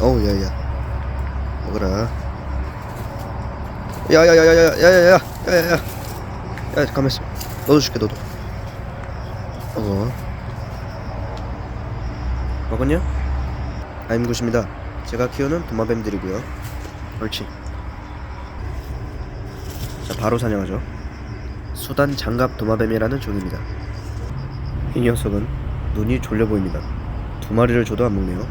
어우 야야 먹어라 야야야야야야야야야야야야 야 가만 있어 너도 줄게 너도. 먹어. 먹었냐? 아임굿입니다. 제가 키우는 도마뱀들이고요. 옳지. 자 바로 사냥하죠. 수단 장갑 도마뱀이라는 종입니다. 이 녀석은 눈이 졸려 보입니다. 두 마리를 줘도 안 먹네요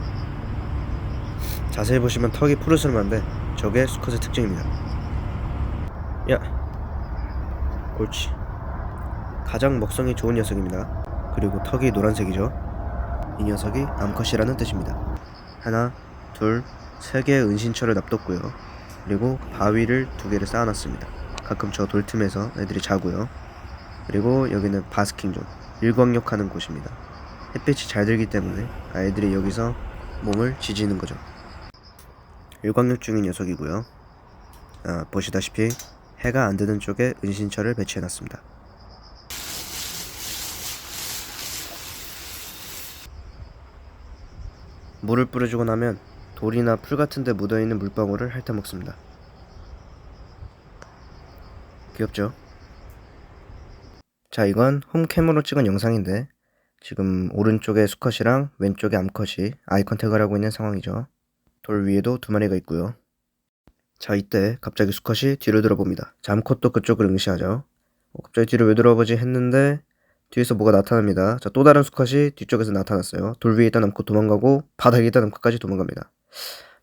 자세히 보시면 턱이 푸르스름한데 저게 수컷의 특징입니다. 야 옳지 가장 먹성이 좋은 녀석입니다. 그리고 턱이 노란색이죠. 이 녀석이 암컷이라는 뜻입니다. 하나 둘 세 개의 은신처를 납뒀고요. 그리고 바위를 두 개를 쌓아놨습니다. 가끔 저 돌틈에서 애들이 자고요. 그리고 여기는 바스킹존 일광욕 하는 곳입니다. 햇빛이 잘 들기 때문에 아이들이 여기서 몸을 지지는 거죠 일광욕 중인 녀석이고요. 아, 보시다시피 해가 안 드는 쪽에 은신처를 배치해놨습니다. 물을 뿌려주고 나면 돌이나 풀 같은 데 묻어있는 물방울을 핥아먹습니다. 귀엽죠? 자 이건 홈캠으로 찍은 영상인데 지금 오른쪽에 수컷이랑 왼쪽에 암컷이 아이 컨택을 하고 있는 상황이죠 돌 위에도 두 마리가 있고요. 자 이때 갑자기 수컷이 뒤로 돌아봅니다. 자 암컷도 그쪽을 응시하죠. 어, 갑자기 뒤로 왜 돌아보지 했는데 뒤에서 뭐가 나타납니다. 자 또 다른 수컷이 뒤쪽에서 나타났어요. 돌 위에 있던 암컷 도망가고 바닥에 있던 암컷까지 도망갑니다.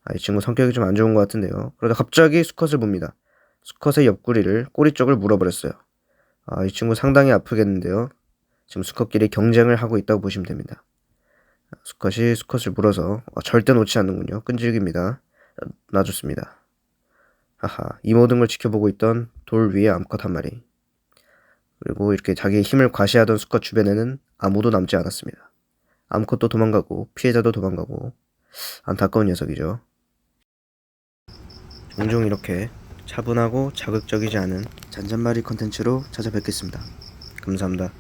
아, 이 친구 성격이 좀 안 좋은 것 같은데요. 그러다 갑자기 수컷을 봅니다. 수컷의 옆구리를 꼬리 쪽을 물어버렸어요. 아, 이 친구 상당히 아프겠는데요. 지금 수컷끼리 경쟁을 하고 있다고 보시면 됩니다. 수컷이 수컷을 물어서 어, 절대 놓지 않는군요. 끈질깁니다. 어, 놔줬습니다. 하하, 이 모든 걸 지켜보고 있던 돌 위에 암컷 한 마리. 그리고 이렇게 자기의 힘을 과시하던 수컷 주변에는 아무도 남지 않았습니다. 암컷도 도망가고 피해자도 도망가고 안타까운 녀석이죠. 종종 이렇게 차분하고 자극적이지 않은 잔잔바리 컨텐츠로 찾아뵙겠습니다. 감사합니다.